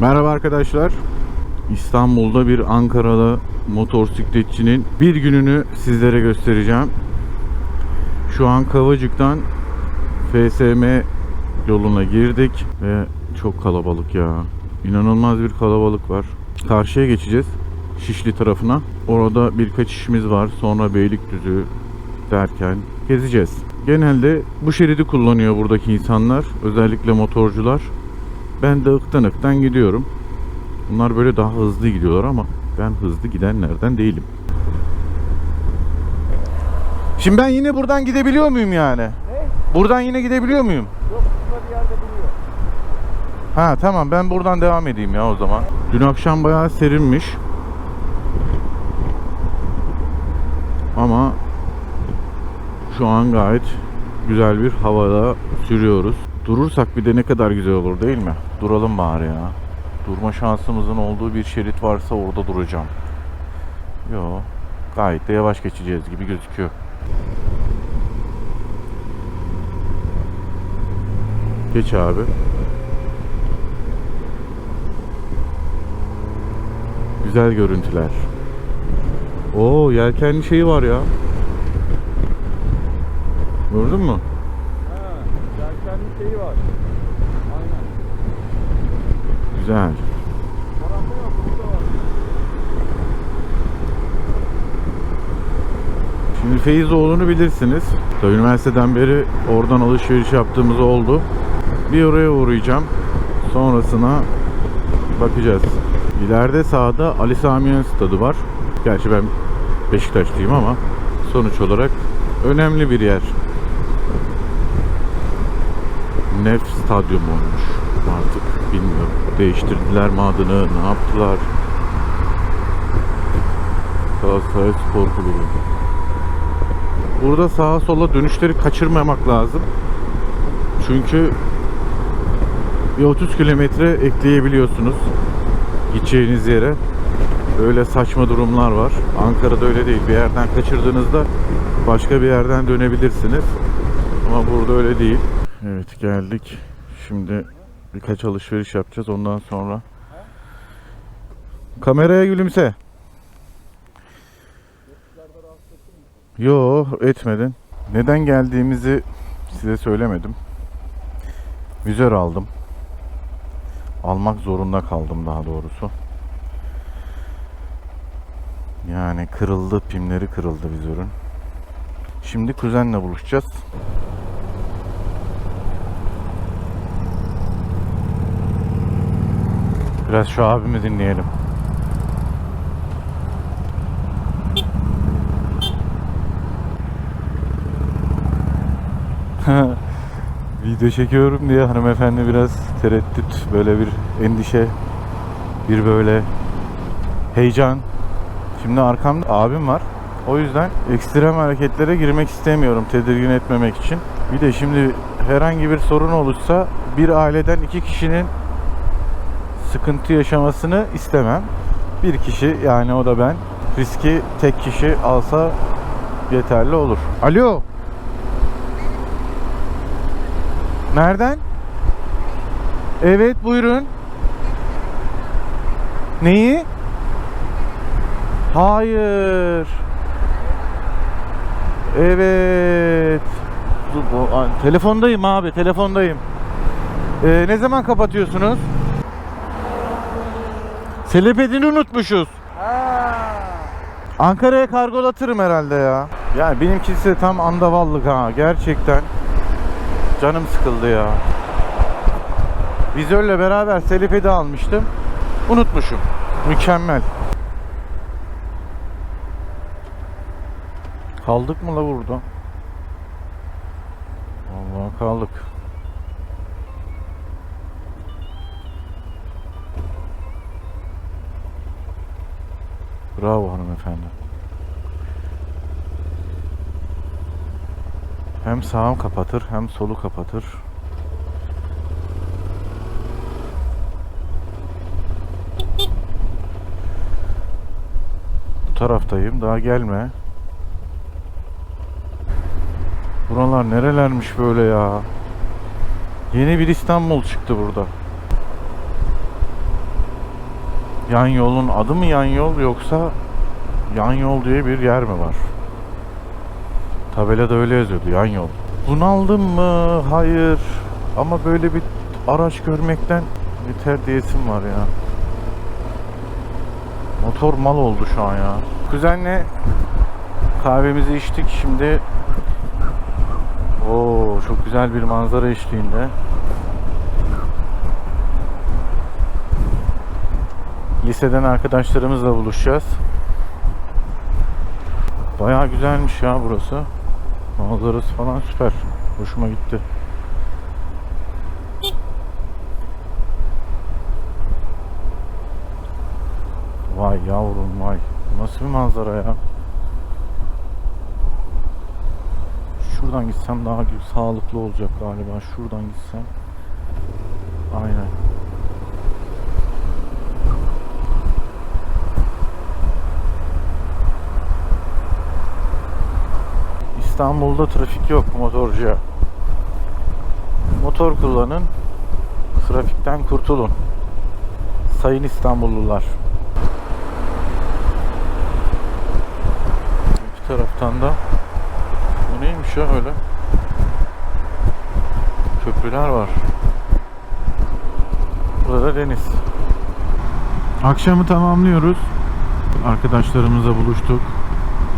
Merhaba arkadaşlar. İstanbul'da bir Ankaralı motosikletçinin bir gününü sizlere göstereceğim. Şu an Kavacık'tan FSM yoluna girdik ve çok kalabalık ya. İnanılmaz bir kalabalık var. Karşıya geçeceğiz. Şişli tarafına. Orada birkaç işimiz var. Sonra Beylikdüzü derken gezeceğiz. Genelde bu şeridi kullanıyor buradaki insanlar. Özellikle motorcular. Ben de ıktan ıktan gidiyorum. Bunlar böyle daha hızlı gidiyorlar ama ben hızlı gidenlerden değilim. Şimdi ben yine buradan gidebiliyor muyum yani? Buradan yine gidebiliyor muyum? Yok burada bir yerde duruyor. Ha tamam ben buradan devam edeyim ya o zaman. Dün akşam bayağı serinmiş. Ama şu an gayet güzel bir havada sürüyoruz. Durursak bir de ne kadar güzel olur değil mi? Duralım bari ya. Durma şansımızın olduğu bir şerit varsa orada duracağım. Yo, gayet de yavaş geçeceğiz gibi gözüküyor. Geç abi. Güzel görüntüler. Oo yelkenli şeyi var ya. Gördün mü? Yelkenli şeyi var. Aynen. Güzel. Tarafta yok, burada var. Şimdi Feyzoğlu'nu bilirsiniz. Tabii üniversiteden beri oradan alışveriş yaptığımız oldu. Bir oraya uğrayacağım. Sonrasına bakacağız. İleride sağda Ali Sami Yen stadı var. Gerçi ben Beşiktaşlıyım ama sonuç olarak önemli bir yer. Nef stadyum olmuş artık bilmiyorum. Değiştirdiler mi adını, ne yaptılar? Galatasaray Spor Kulübü. Burada sağa sola dönüşleri kaçırmamak lazım. Çünkü bir 30 kilometre ekleyebiliyorsunuz gideceğiniz yere. Öyle saçma durumlar var. Ankara'da öyle değil. Bir yerden kaçırdığınızda başka bir yerden dönebilirsiniz. Ama burada öyle değil. Evet geldik. Şimdi birkaç alışveriş yapacağız ondan sonra. Kameraya gülümse. Yo etmedin. Neden geldiğimizi size söylemedim. Vizör aldım. Almak zorunda kaldım daha doğrusu. Yani kırıldı, pimleri kırıldı vizörün. Şimdi kuzenle buluşacağız. Biraz şu abimi dinleyelim. Video çekiyorum diye hanımefendi biraz tereddüt, böyle bir endişe, bir böyle heyecan. Şimdi arkamda abim var. O yüzden ekstrem hareketlere girmek istemiyorum tedirgin etmemek için. Bir de şimdi herhangi bir sorun olursa bir aileden iki kişinin sıkıntı yaşamasını istemem. Bir kişi yani o da ben riski tek kişi alsa yeterli olur. Alo. Nereden? Evet buyurun. Neyi? Hayır. Evet. Telefondayım abi, telefondayım. Ee, ne zaman kapatıyorsunuz? Selepedini unutmuşuz. Ankara'ya kargolatırım herhalde ya. Yani benimkisi tam andavallık ha gerçekten. Canım sıkıldı ya. Vizörle beraber Selepedi almıştım. Unutmuşum. Mükemmel. Kaldık mı la burada? Vallahi kaldık. Bravo hanımefendi. Hem sağım kapatır hem solu kapatır. Bu taraftayım daha gelme. Buralar nerelermiş böyle ya? Yeni bir İstanbul çıktı burada. Yan yolun adı mı yan yol yoksa yan yol diye bir yer mi var? Tabelada öyle yazıyordu yan yol. Bunaldım mı? Hayır. Ama böyle bir araç görmekten yeter diyesim var ya. Motor mal oldu şu an ya. Kuzenle kahvemizi içtik şimdi. Oo çok güzel bir manzara eşliğinde. Liseden arkadaşlarımızla buluşacağız. Bayağı güzelmiş ya burası. Manzarası falan süper. Hoşuma gitti. Vay yavrum vay. Nasıl bir manzara ya? Şuradan gitsem daha sağlıklı olacak galiba. Şuradan gitsem. Aynen. İstanbul'da trafik yok motorcuya. Motor kullanın, trafikten kurtulun. Sayın İstanbullular. İki taraftan da bu neymiş ya öyle? Köprüler var. Burada da deniz. Akşamı tamamlıyoruz. Arkadaşlarımızla buluştuk.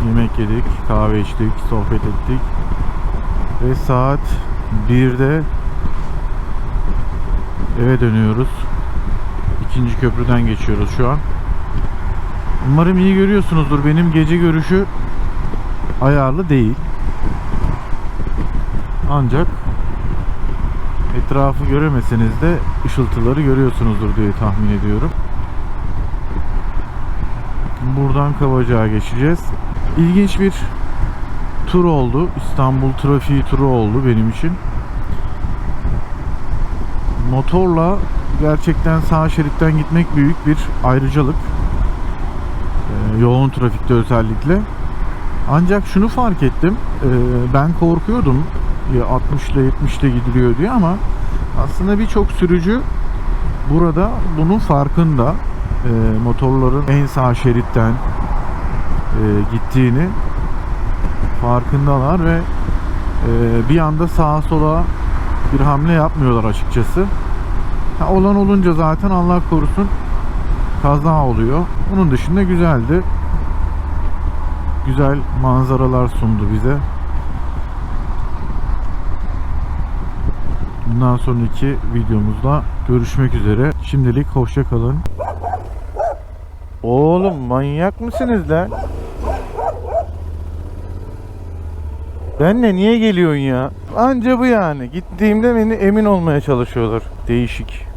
Yemek yedik, kahve içtik, sohbet ettik. Ve saat 1'de eve dönüyoruz. İkinci köprüden geçiyoruz şu an. Umarım iyi görüyorsunuzdur. Benim gece görüşü ayarlı değil. Ancak etrafı göremeseniz de ışıltıları görüyorsunuzdur diye tahmin ediyorum. Buradan Kavacık'a geçeceğiz. İlginç bir tur oldu. İstanbul trafiği turu oldu benim için. Motorla gerçekten sağ şeritten gitmek büyük bir ayrıcalık. Ee, yoğun trafikte özellikle. Ancak şunu fark ettim. Ee, ben korkuyordum. Ya 60 ile 70 ile gidiliyor diye ama aslında birçok sürücü burada bunun farkında. Ee, motorların en sağ şeritten e, gittiğini farkındalar ve e, bir anda sağa sola bir hamle yapmıyorlar açıkçası. Ha, olan olunca zaten Allah korusun kaza oluyor. Onun dışında güzeldi. Güzel manzaralar sundu bize. Bundan sonraki videomuzda görüşmek üzere. Şimdilik hoşça kalın. Oğlum manyak mısınız lan? Benle niye geliyorsun ya? Anca bu yani. Gittiğimde beni emin olmaya çalışıyorlar. Değişik.